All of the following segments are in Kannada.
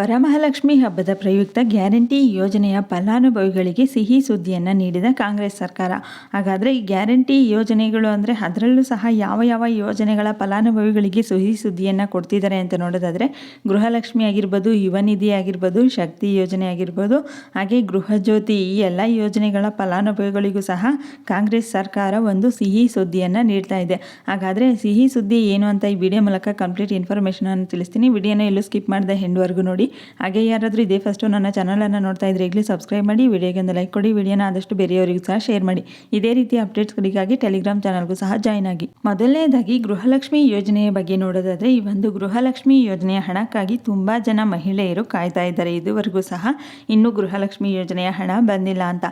ವರಮಹಾಲಕ್ಷ್ಮಿ ಹಬ್ಬದ ಪ್ರಯುಕ್ತ ಗ್ಯಾರಂಟಿ ಯೋಜನೆಯ ಫಲಾನುಭವಿಗಳಿಗೆ ಸಿಹಿ ಸುದ್ದಿಯನ್ನು ನೀಡಿದ ಕಾಂಗ್ರೆಸ್ ಸರ್ಕಾರ. ಹಾಗಾದರೆ ಈ ಗ್ಯಾರಂಟಿ ಯೋಜನೆಗಳು ಅಂದರೆ ಅದರಲ್ಲೂ ಸಹ ಯಾವ ಯಾವ ಯೋಜನೆಗಳ ಫಲಾನುಭವಿಗಳಿಗೆ ಸಿಹಿ ಸುದ್ದಿಯನ್ನು ಕೊಡ್ತಿದ್ದಾರೆ ಅಂತ ನೋಡೋದಾದರೆ ಗೃಹಲಕ್ಷ್ಮಿ ಆಗಿರ್ಬೋದು, ಯುವ ನಿಧಿ ಆಗಿರ್ಬೋದು, ಶಕ್ತಿ ಯೋಜನೆ ಆಗಿರ್ಬೋದು, ಹಾಗೆ ಗೃಹಜ್ಯೋತಿ ಈ ಎಲ್ಲ ಯೋಜನೆಗಳ ಫಲಾನುಭವಿಗಳಿಗೂ ಸಹ ಕಾಂಗ್ರೆಸ್ ಸರ್ಕಾರ ಒಂದು ಸಿಹಿ ಸುದ್ದಿಯನ್ನು ನೀಡ್ತಾ ಇದೆ. ಹಾಗಾದರೆ ಸಿಹಿ ಸುದ್ದಿ ಏನು ಅಂತ ಈ ವಿಡಿಯೋ ಮೂಲಕ ಕಂಪ್ಲೀಟ್ ಇನ್ಫಾರ್ಮೇಷನನ್ನು ತಿಳಿಸ್ತೀನಿ. ವಿಡಿಯೋನ ಎಲ್ಲೂ ಸ್ಕಿಪ್ ಮಾಡಿದೆ ಹೆಂಡ್ವರೆಗೂ ನೋಡಿ. ಹಾಗೆ ಯಾರಾದರೂ ಇದೇ ಫಸ್ಟು ನನ್ನ ಚಾನಲನ್ನು ನೋಡ್ತಾ ಇದ್ರೆ ಈಗಲೇ ಸಬ್ಸ್ಕ್ರೈಬ್ ಮಾಡಿ ವಿಡಿಯೋಗೆ ಒಂದು ಲೈಕ್ ಕೊಡಿ ವಿಡಿಯೋನ ಆದಷ್ಟು ಬೇರೆಯವರಿಗೂ ಸಹ ಶೇರ್ ಮಾಡಿ. ಇದೇ ರೀತಿ ಅಪ್ಡೇಟ್ಸ್ಗಳಿಗಾಗಿ ಟೆಲಿಗ್ರಾಮ್ ಚಾನಲ್ಗೂ ಸಹ ಜಾಯ್ನ್ ಆಗಿ. ಮೊದಲನೇದಾಗಿ ಗೃಹಲಕ್ಷ್ಮಿ ಯೋಜನೆಯ ಬಗ್ಗೆ ನೋಡೋದಾದರೆ, ಈ ಒಂದು ಗೃಹಲಕ್ಷ್ಮಿ ಯೋಜನೆಯ ಹಣಕ್ಕಾಗಿ ತುಂಬ ಜನ ಮಹಿಳೆಯರು ಕಾಯ್ತಾ ಇದ್ದಾರೆ. ಇದುವರೆಗೂ ಸಹ ಇನ್ನೂ ಗೃಹಲಕ್ಷ್ಮಿ ಯೋಜನೆಯ ಹಣ ಬಂದಿಲ್ಲ ಅಂತ.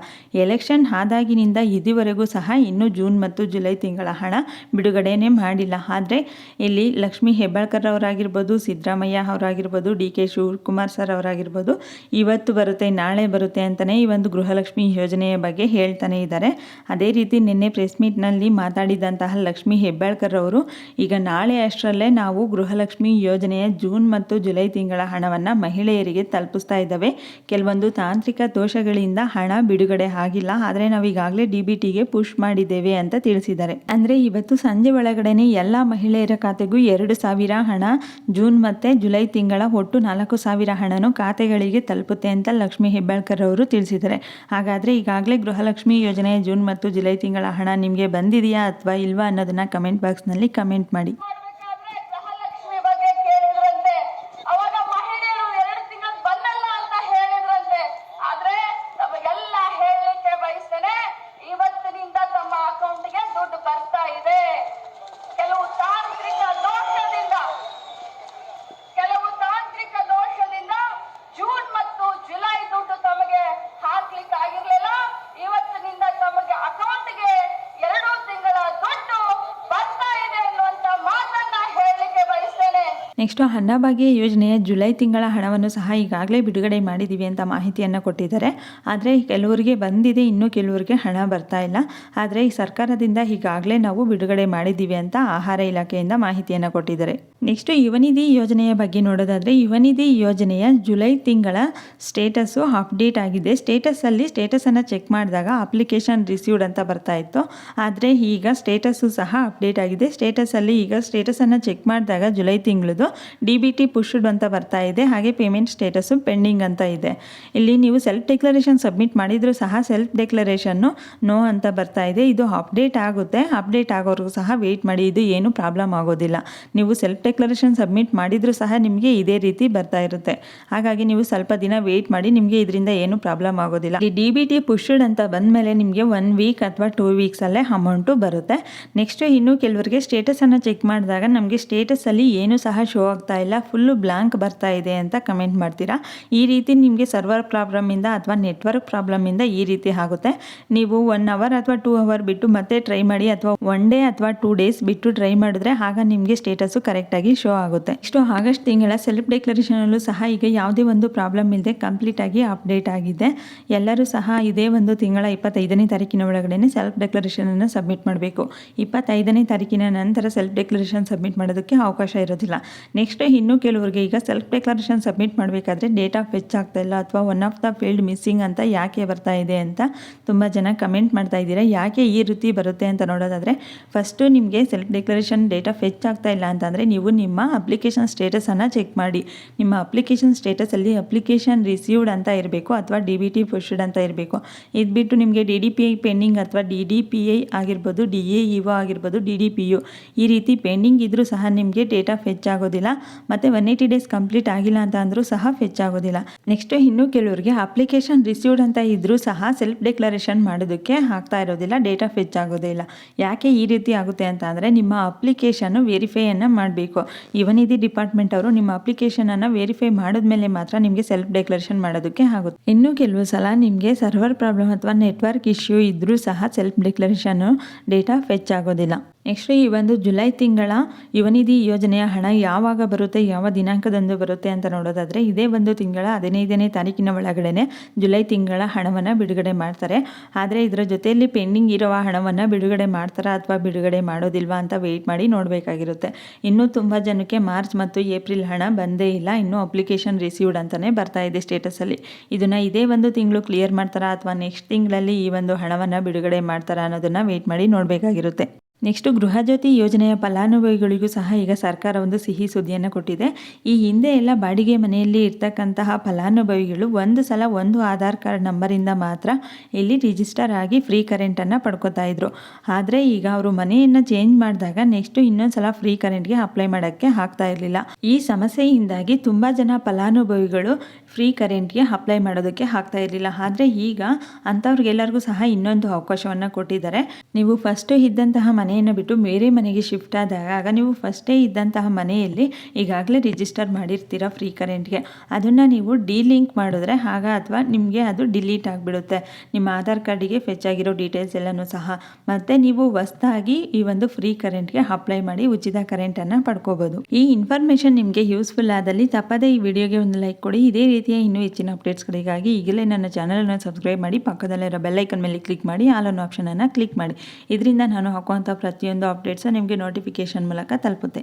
ಎಲೆಕ್ಷನ್ ಆದಾಗಿನಿಂದ ಇದುವರೆಗೂ ಸಹ ಇನ್ನೂ ಜೂನ್ ಮತ್ತು ಜುಲೈ ತಿಂಗಳ ಹಣ ಬಿಡುಗಡೆಯೇ ಮಾಡಿಲ್ಲ. ಆದರೆ ಇಲ್ಲಿ ಲಕ್ಷ್ಮೀ ಹೆಬ್ಬಾಳ್ಕರ್ ಅವರಾಗಿರ್ಬೋದು, ಸಿದ್ದರಾಮಯ್ಯ ಅವರಾಗಿರ್ಬೋದು, ಡಿ ಕೆ ಶಿವಕುಮಾರ್ ಸರ್ ಅವರಾಗಿರ್ಬೋದು. ಇವತ್ತು ಬರುತ್ತೆ, ನಾಳೆ ಬರುತ್ತೆ ಅಂತಲೇ ಈ ಒಂದು ಗೃಹಲಕ್ಷ್ಮಿ ಯೋಜನೆಯ ಬಗ್ಗೆ ಹೇಳ್ತಾನೆ ಇದ್ದಾರೆ. ಅದೇ ರೀತಿ ನಿನ್ನೆ ಪ್ರೆಸ್ ಮೀಟ್ನಲ್ಲಿ ಮಾತಾಡಿದಂತಹ ಲಕ್ಷ್ಮಿ ಹೆಬ್ಬಾಳ್ಕರ್ ಅವರು, ಈಗ ನಾಳೆ ಅಷ್ಟರಲ್ಲೇ ನಾವು ಗೃಹಲಕ್ಷ್ಮಿ ಯೋಜನೆಯ ಜೂನ್ ಮತ್ತು ಜುಲೈ ತಿಂಗಳ ಹಣವನ್ನು ಮಹಿಳೆಯರಿಗೆ ತಲುಪಿಸ್ತಾ ಇದ್ದಾವೆ. ಕೆಲವೊಂದು ತಾಂತ್ರಿಕ ದೋಷಗಳಿಂದ ಹಣ ಬಿಡುಗಡೆ ಆಗಿಲ್ಲ. ಆದರೆ ನಾವು ಈಗಾಗಲೇ ಡಿ ಬಿ ಟಿಗೆ ಪುಷ್ ಮಾಡಿದ್ದೇವೆ ಅಂತ ತಿಳಿಸಿದ್ದಾರೆ. ಅಂದರೆ ಇವತ್ತು ಸಂಜೆ ಒಳಗಡೆನೆ ಎಲ್ಲ ಮಹಿಳೆಯರ ಖಾತೆಗೂ ಎರಡು ಸಾವಿರ ಹಣ ಜೂನ್ ಮತ್ತು ಜುಲೈ ತಿಂಗಳ ಒಟ್ಟು ನಾಲ್ಕು ಹಣನು ಖಾತೆಗಳಿಗೆ ತಲುಪುತ್ತೆ ಅಂತ ಲಕ್ಷ್ಮಿ ಹೆಬ್ಬಾಳ್ಕರ್ ಅವರು ತಿಳಿಸಿದ್ದಾರೆ. ಹಾಗಾದರೆ ಈಗಾಗಲೇ ಗೃಹಲಕ್ಷ್ಮಿ ಯೋಜನೆಯ ಜೂನ್ ಮತ್ತು ಜುಲೈ ತಿಂಗಳ ಹಣ ನಿಮಗೆ ಬಂದಿದೆಯಾ ಅಥವಾ ಇಲ್ವಾ ಅನ್ನೋದನ್ನು ಕಮೆಂಟ್ ಬಾಕ್ಸ್ನಲ್ಲಿ ಕಮೆಂಟ್ ಮಾಡಿ ಮಾಡ್ಬೇಕಾದ್ರೆ ಗೃಹಲಕ್ಷ್ಮಿ ಬಗ್ಗೆ ಕೇಳಿದ್ರಂತೆ ಅವಾಗ ಮಹಿಳೆಯರು ಎರಡು ತಿಂಗಳು ಬಂದಲ್ಲ ಅಂತ ಹೇಳಿದ್ರಂತೆ ಆದ್ರೆ ನಮಗೆಲ್ಲ ಹೇಳಲಿಕ್ಕೆ ಬಯಸ್ತೇನೆ ಇವತ್ತಿನಿಂದ ತಮ್ಮ ಅಕೌಂಟ್ಗೆ ದುಡ್ಡು ಬರ್ತಾ ಇದೆ ಕೆಲವು ತಾಂತ್ರಿಕ ದೋಷದಿಂದ ಕೆಲವು ತಾಂತ್ರಿಕ ದೋಷದಿಂದ ಜೂನ್ ಮತ್ತು ಜುಲೈ ದುಡ್ಡು ತಮಗೆ ಹಾಕ್ಲಿಕ್ಕೆ ಆಗಿರ್ಲಿಲ್ಲ ಇವತ್ತಿನಿಂದ ತಮಗೆ ಅಕೌಂಟ್ಗೆ ಎರಡು ತಿಂಗಳ ದುಡ್ಡು ಬರ್ತಾ ಇದೆ ಅನ್ನುವಂತ ಮಾತನ್ನ ಹೇಳಲಿಕ್ಕೆ ಬಯಸ್ತೇನೆ ನೆಕ್ಸ್ಟು ಅನ್ನಭಾಗ್ಯ ಯೋಜನೆಯ ಜುಲೈ ತಿಂಗಳ ಹಣವನ್ನು ಸಹ ಈಗಾಗಲೇ ಬಿಡುಗಡೆ ಮಾಡಿದ್ದೀವಿ ಅಂತ ಮಾಹಿತಿಯನ್ನು ಕೊಟ್ಟಿದ್ದಾರೆ. ಆದರೆ ಕೆಲವರಿಗೆ ಬಂದಿದೆ, ಇನ್ನೂ ಕೆಲವರಿಗೆ ಹಣ ಬರ್ತಾ ಇಲ್ಲ. ಆದರೆ ಈ ಸರ್ಕಾರದಿಂದ ಈಗಾಗಲೇ ನಾವು ಬಿಡುಗಡೆ ಮಾಡಿದ್ದೀವಿ ಅಂತ ಆಹಾರ ಇಲಾಖೆಯಿಂದ ಮಾಹಿತಿಯನ್ನು ಕೊಟ್ಟಿದ್ದಾರೆ. ನೆಕ್ಸ್ಟು ಯುವನಿಧಿ ಯೋಜನೆಯ ಬಗ್ಗೆ ನೋಡೋದಾದರೆ, ಯುವನಿಧಿ ಯೋಜನೆಯ ಜುಲೈ ತಿಂಗಳ ಸ್ಟೇಟಸ್ಸು ಅಪ್ಡೇಟ್ ಆಗಿದೆ. ಸ್ಟೇಟಸಲ್ಲಿ ಸ್ಟೇಟಸನ್ನು ಚೆಕ್ ಮಾಡಿದಾಗ ಅಪ್ಲಿಕೇಶನ್ ರಿಸೀವ್ಡ್ ಅಂತ ಬರ್ತಾ ಇತ್ತು. ಆದರೆ ಈಗ ಸ್ಟೇಟಸ್ಸು ಸಹ ಅಪ್ಡೇಟ್ ಆಗಿದೆ. ಸ್ಟೇಟಸಲ್ಲಿ ಈಗ ಸ್ಟೇಟಸನ್ನು ಚೆಕ್ ಮಾಡಿದಾಗ ಜುಲೈ ತಿಂಗಳದು ಡಿ ಬಿ ಟಿ ಪುಷ್ಡ್ ಅಂತ ಬರ್ತಾ ಇದೆ. ಹಾಗೆ ಪೇಮೆಂಟ್ ಸ್ಟೇಟಸ್ಸು ಪೆಂಡಿಂಗ್ ಅಂತ ಇದೆ. ಇಲ್ಲಿ ನೀವು ಸೆಲ್ಫ್ ಡೆಕ್ಲರೇಷನ್ ಸಬ್ಮಿಟ್ ಮಾಡಿದರೂ ಸಹ ಸೆಲ್ಫ್ ಡೆಕ್ಲರೇಷನ್ನು ನೋ ಅಂತ ಬರ್ತಾ ಇದೆ. ಇದು ಅಪ್ಡೇಟ್ ಆಗುತ್ತೆ. ಅಪ್ಡೇಟ್ ಆಗೋವರೆಗೂ ಸಹ ವೆಯ್ಟ್ ಮಾಡಿ. ಇದು ಏನು ಪ್ರಾಬ್ಲಮ್ ಆಗೋದಿಲ್ಲ. ನೀವು ಸೆಲ್ಫ್ ಡೆಕ್ಲರೇಷನ್ ಸಬ್ಮಿಟ್ ಮಾಡಿದರೂ ಸಹ ನಿಮಗೆ ಇದೇ ರೀತಿ ಬರ್ತಾ ಇರುತ್ತೆ. ಹಾಗಾಗಿ ನೀವು ಸ್ವಲ್ಪ ದಿನ ವೆಯ್ಟ್ ಮಾಡಿ. ನಿಮಗೆ ಇದರಿಂದ ಏನು ಪ್ರಾಬ್ಲಮ್ ಆಗೋದಿಲ್ಲ. ಈ ಡಿ ಬಿ ಟಿ ಪುಷ್ಡ್ ಅಂತ ಬಂದಮೇಲೆ ನಿಮಗೆ ಒನ್ ವೀಕ್ ಅಥವಾ ಟೂ ವೀಕ್ಸಲ್ಲೇ ಅಮೌಂಟು ಬರುತ್ತೆ. ನೆಕ್ಸ್ಟ್ ಇನ್ನು ಕೆಲವರಿಗೆ ಸ್ಟೇಟಸನ್ನು ಚೆಕ್ ಮಾಡಿದಾಗ ನಮಗೆ ಸ್ಟೇಟಸಲ್ಲಿ ಏನು ಸಹ ಆಗ್ತಾ ಇಲ್ಲ, ಫುಲ್ಲು ಬ್ಲಾಂಕ್ ಬರ್ತಾ ಇದೆ ಅಂತ ಕಮೆಂಟ್ ಮಾಡ್ತೀರಾ? ಈ ರೀತಿ ನಿಮಗೆ ಸರ್ವರ್ ಪ್ರಾಬ್ಲಮಿಂದ ಅಥವಾ ನೆಟ್ವರ್ಕ್ ಪ್ರಾಬ್ಲಮಿಂದ ಈ ರೀತಿ ಆಗುತ್ತೆ. ನೀವು ಒನ್ ಅವರ್ ಅಥವಾ ಟೂ ಅವರ್ ಬಿಟ್ಟು ಮತ್ತೆ ಟ್ರೈ ಮಾಡಿ ಅಥವಾ ಒನ್ ಡೇ ಅಥವಾ ಟೂ ಡೇಸ್ ಬಿಟ್ಟು ಟ್ರೈ ಮಾಡಿದ್ರೆ ಆಗ ನಿಮಗೆ ಸ್ಟೇಟಸ್ಸು ಕರೆಕ್ಟಾಗಿ ಶೋ ಆಗುತ್ತೆ. ಇಷ್ಟು ಆಗಸ್ಟ್ ತಿಂಗಳ ಸೆಲ್ಫ್ ಡೆಕ್ಲರೇಷನಲ್ಲೂ ಸಹ ಈಗ ಯಾವುದೇ ಒಂದು ಪ್ರಾಬ್ಲಮ್ ಇಲ್ಲದೆ ಕಂಪ್ಲೀಟ್ ಆಗಿ ಅಪ್ಡೇಟ್ ಆಗಿದೆ. ಎಲ್ಲರೂ ಸಹ ಇದೇ ಒಂದು ತಿಂಗಳ ಇಪ್ಪತ್ತೈದನೇ ತಾರೀಕಿನ ಒಳಗಡೆ ಸೆಲ್ಫ್ ಡೆಕ್ಲರೇಷನನ್ನು ಸಬ್ಮಿಟ್ ಮಾಡಬೇಕು. ಇಪ್ಪತ್ತೈದನೇ ತಾರೀಕಿನ ನಂತರ ಸೆಲ್ಫ್ ಡೆಕ್ಲರೇಷನ್ ಸಬ್ಮಿಟ್ ಮಾಡೋದಕ್ಕೆ ಅವಕಾಶ ಇರೋದಿಲ್ಲ. ನೆಕ್ಸ್ಟ್ ಇನ್ನೂ ಕೆಲವರಿಗೆ ಈಗ ಸೆಲ್ಫ್ ಡೆಕ್ಲರೇಷನ್ ಸಬ್ಮಿಟ್ ಮಾಡಬೇಕಾದ್ರೆ ಡೇಟ್ ಆಫ್ ಫೆಚ್ ಆಗ್ತಾ ಇಲ್ಲ ಅಥವಾ one of the field missing ಅಂತ ಯಾಕೆ ಬರ್ತಾ ಇದೆ ಅಂತ ತುಂಬ ಜನ ಕಮೆಂಟ್ ಮಾಡ್ತಾ ಇದ್ದೀರಾ. ಯಾಕೆ ಈ ರೀತಿ ಬರುತ್ತೆ ಅಂತ ನೋಡೋದಾದರೆ ಫಸ್ಟು ನಿಮಗೆ ಸೆಲ್ಫ್ ಡೆಕ್ಲರೇಷನ್ ಡೇಟ್ ಆಫ್ ಆಗ್ತಾ ಇಲ್ಲ ಅಂತಂದರೆ ನೀವು ನಿಮ್ಮ ಅಪ್ಲಿಕೇಶನ್ ಸ್ಟೇಟಸನ್ನು ಚೆಕ್ ಮಾಡಿ. ನಿಮ್ಮ ಅಪ್ಲಿಕೇಶನ್ ಸ್ಟೇಟಸಲ್ಲಿ ಅಪ್ಲಿಕೇಶನ್ ರಿಸೀವ್ಡ್ ಅಂತ ಇರಬೇಕು ಅಥವಾ ಡಿ ಬಿ ಟಿ ಪುಷ್ಡ್ ಅಂತ ಇರಬೇಕು. ಇದು ಬಿಟ್ಟು ನಿಮಗೆ D D P I pending ಅಥವಾ ಡಿ ಡಿ ಪಿ ಐ ಆಗಿರ್ಬೋದು ಡಿ ಎ ಇಒ ಆಗಿರ್ಬೋದು ಡಿ ಡಿ ಪಿ ಯು ಈ ರೀತಿ ಪೆಂಡಿಂಗ್ ಇದ್ದರೂ ಸಹ ನಿಮಗೆ ಡೇಟ್ ಆಫ್ ಫೆಚ್ ಆಗೋದಿಲ್ಲ. ಮತ್ತು ಒನ್ ಏಯ್ಟಿ ಡೇಸ್ ಕಂಪ್ಲೀಟ್ ಆಗಿಲ್ಲ ಅಂತ ಅಂದರೂ ಸಹ ಫೆಚ್ ಆಗೋದಿಲ್ಲ. ನೆಕ್ಸ್ಟ್ ಇನ್ನೂ ಕೆಲವರಿಗೆ ಅಪ್ಲಿಕೇಶನ್ ರಿಸೀವ್ಡ್ ಅಂತ ಇದ್ದರೂ ಸಹ ಸೆಲ್ಫ್ ಡೆಕ್ಲರೇಷನ್ ಮಾಡೋದಕ್ಕೆ ಆಗ್ತಾ ಇರೋದಿಲ್ಲ ಡೇಟಾ ಫೆಚ್ ಆಗೋದಿಲ್ಲ ಯಾಕೆ ಈ ರೀತಿ ಆಗುತ್ತೆ ಅಂತ ಅಂದರೆ ನಿಮ್ಮ ಅಪ್ಲಿಕೇಶನ್ನು ವೆರಿಫೈಯನ್ನು ಮಾಡಬೇಕು. ಯುವನಿಧಿ ಡಿಪಾರ್ಟ್ಮೆಂಟ್ ಅವರು ನಿಮ್ಮ ಅಪ್ಲಿಕೇಶನನ್ನು ವೆರಿಫೈ ಮಾಡಿದ್ಮೇಲೆ ಮಾತ್ರ ನಿಮಗೆ ಸೆಲ್ಫ್ ಡೆಕ್ಲರೇಷನ್ ಮಾಡೋದಕ್ಕೆ ಆಗುತ್ತೆ. ಇನ್ನು ಕೆಲವು ಸಲ ನಿಮಗೆ ಸರ್ವರ್ ಪ್ರಾಬ್ಲಮ್ ಅಥವಾ ನೆಟ್ವರ್ಕ್ ಇಶ್ಯೂ ಇದ್ದರೂ ಸಹ ಸೆಲ್ಫ್ ಡೆಕ್ಲರೇಷನ್ನು ಡೇಟಾ ಫೆಚ್ ಆಗೋದಿಲ್ಲ. ನೆಕ್ಸ್ಟ್ ಈ ಒಂದು ಜುಲೈ ತಿಂಗಳ ಯುವನಿಧಿ ಯೋಜನೆಯ ಹಣ ಯಾವಾಗ ಬರುತ್ತೆ, ಯಾವ ದಿನಾಂಕದಂದು ಬರುತ್ತೆ ಅಂತ ನೋಡೋದಾದರೆ, ಇದೇ ಒಂದು ತಿಂಗಳ ಹದಿನೈದನೇ ತಾರೀಕಿನ ಒಳಗಡೆ ಜುಲೈ ತಿಂಗಳ ಹಣವನ್ನು ಬಿಡುಗಡೆ ಮಾಡ್ತಾರೆ. ಆದರೆ ಇದರ ಜೊತೆಯಲ್ಲಿ ಪೆಂಡಿಂಗ್ ಇರುವ ಹಣವನ್ನು ಬಿಡುಗಡೆ ಮಾಡ್ತಾರಾ ಅಥವಾ ಬಿಡುಗಡೆ ಮಾಡೋದಿಲ್ವಾ ಅಂತ ವೆಯ್ಟ್ ಮಾಡಿ ನೋಡಬೇಕಾಗಿರುತ್ತೆ. ಇನ್ನೂ ತುಂಬ ಜನಕ್ಕೆ ಮಾರ್ಚ್ ಮತ್ತು ಏಪ್ರಿಲ್ ಹಣ ಬಂದೇ ಇಲ್ಲ. ಇನ್ನೂ ಅಪ್ಲಿಕೇಶನ್ ರಿಸೀವ್ಡ್ ಅಂತಲೇ ಬರ್ತಾ ಇದೆ ಸ್ಟೇಟಸಲ್ಲಿ ಇದನ್ನು ಇದೇ ಒಂದು ತಿಂಗಳು ಕ್ಲಿಯರ್ ಮಾಡ್ತಾರಾ ಅಥವಾ ನೆಕ್ಸ್ಟ್ ತಿಂಗಳಲ್ಲಿ ಈ ಒಂದು ಹಣವನ್ನು ಬಿಡುಗಡೆ ಮಾಡ್ತಾರಾ ಅನ್ನೋದನ್ನು ವೆಯ್ಟ್ ಮಾಡಿ ನೋಡಬೇಕಾಗಿರುತ್ತೆ. ನೆಕ್ಸ್ಟು ಗೃಹಜ್ಯೋತಿ ಯೋಜನೆಯ ಫಲಾನುಭವಿಗಳಿಗೂ ಸಹ ಈಗ ಸರ್ಕಾರ ಒಂದು ಸಿಹಿ ಸುದ್ದಿಯನ್ನು ಕೊಟ್ಟಿದೆ. ಈ ಹಿಂದೆ ಎಲ್ಲ ಬಾಡಿಗೆ ಮನೆಯಲ್ಲಿ ಇರ್ತಕ್ಕಂತಹ ಫಲಾನುಭವಿಗಳು ಒಂದು ಸಲ ಒಂದು ಆಧಾರ್ ಕಾರ್ಡ್ ನಂಬರಿಂದ ಮಾತ್ರ ಇಲ್ಲಿ ರಿಜಿಸ್ಟರ್ ಆಗಿ ಫ್ರೀ ಕರೆಂಟನ್ನು ಪಡ್ಕೋತಾ ಇದ್ರು. ಆದರೆ ಈಗ ಅವರು ಮನೆಯನ್ನು ಚೇಂಜ್ ಮಾಡಿದಾಗ ನೆಕ್ಸ್ಟು ಇನ್ನೊಂದು ಸಲ ಫ್ರೀ ಕರೆಂಟ್ಗೆ ಅಪ್ಲೈ ಮಾಡೋಕ್ಕೆ ಆಗ್ತಾ ಇರಲಿಲ್ಲ. ಈ ಸಮಸ್ಯೆಯಿಂದಾಗಿ ತುಂಬ ಜನ ಫಲಾನುಭವಿಗಳು ಫ್ರೀ ಕರೆಂಟ್ಗೆ ಅಪ್ಲೈ ಮಾಡೋದಕ್ಕೆ ಆಗ್ತಾ ಇರಲಿಲ್ಲ. ಆದರೆ ಈಗ ಅಂಥವ್ರಿಗೆಲ್ಲರಿಗೂ ಸಹ ಇನ್ನೊಂದು ಅವಕಾಶವನ್ನು ಕೊಟ್ಟಿದ್ದಾರೆ. ನೀವು ಫಸ್ಟು ಇದ್ದಂತಹ ಮನೆಯನ್ನು ಬಿಟ್ಟು ಬೇರೆ ಮನೆಗೆ ಶಿಫ್ಟ್ ಆದಾಗ, ಆಗ ನೀವು ಫಸ್ಟೇ ಇದ್ದಂತಹ ಮನೆಯಲ್ಲಿ ಈಗಾಗಲೇ ರಿಜಿಸ್ಟರ್ ಮಾಡಿರ್ತೀರ ಫ್ರೀ ಕರೆಂಟ್ಗೆ. ಅದನ್ನು ನೀವು ಡಿಲಿಂಕ್ ಮಾಡಿದ್ರೆ ಆಗ ಅಥವಾ ನಿಮಗೆ ಅದು ಡಿಲೀಟ್ ಆಗಿಬಿಡುತ್ತೆ. ನಿಮ್ಮ ಆಧಾರ್ ಕಾರ್ಡಿಗೆ ಫೆಚ್ ಆಗಿರೋ ಡೀಟೇಲ್ಸ್ ಎಲ್ಲನೂ ಸಹ. ಮತ್ತು ನೀವು ಹೊಸ್ದಾಗಿ ಈ ಒಂದು ಫ್ರೀ ಕರೆಂಟ್ಗೆ ಅಪ್ಲೈ ಮಾಡಿ ಉಚಿತ ಕರೆಂಟನ್ನು ಪಡ್ಕೋಬೋದು. ಈ ಇನ್ಫಾರ್ಮೇಷನ್ ನಿಮಗೆ ಯೂಸ್ಫುಲ್ ಆದಲ್ಲಿ ತಪ್ಪದೇ ಈ ವಿಡಿಯೋಗೆ ಒಂದು ಲೈಕ್ ಕೊಡಿ. ಇದೇ ರೀತಿಯ ಇನ್ನೂ ಹೆಚ್ಚಿನ ಅಪ್ಡೇಟ್ಸ್ಗಳಿಗಾಗಿ ಈಗಲೇ ನನ್ನ ಚಾನಲನ್ನು ಸಬ್ಸ್ಕ್ರೈಬ್ ಮಾಡಿ ಪಕ್ಕದಲ್ಲಿರೋ ಬೆಲ್ಲೈಕನ್ ಮೇಲೆ ಕ್ಲಿಕ್ ಮಾಡಿ, ಆಲ್ ಅನ್ನೋ ಆಪ್ಷನನ್ನು ಕ್ಲಿಕ್ ಮಾಡಿ. ಇದರಿಂದ ನಾನು ಹಾಕುವಂಥ ಪ್ರತಿಯೊಂದು ಅಪ್ಡೇಟ್ಸ್ ನಿಮಗೆ ನೋಟಿಫಿಕೇಶನ್ ಮೂಲಕ ತಲುಪುತ್ತೆ.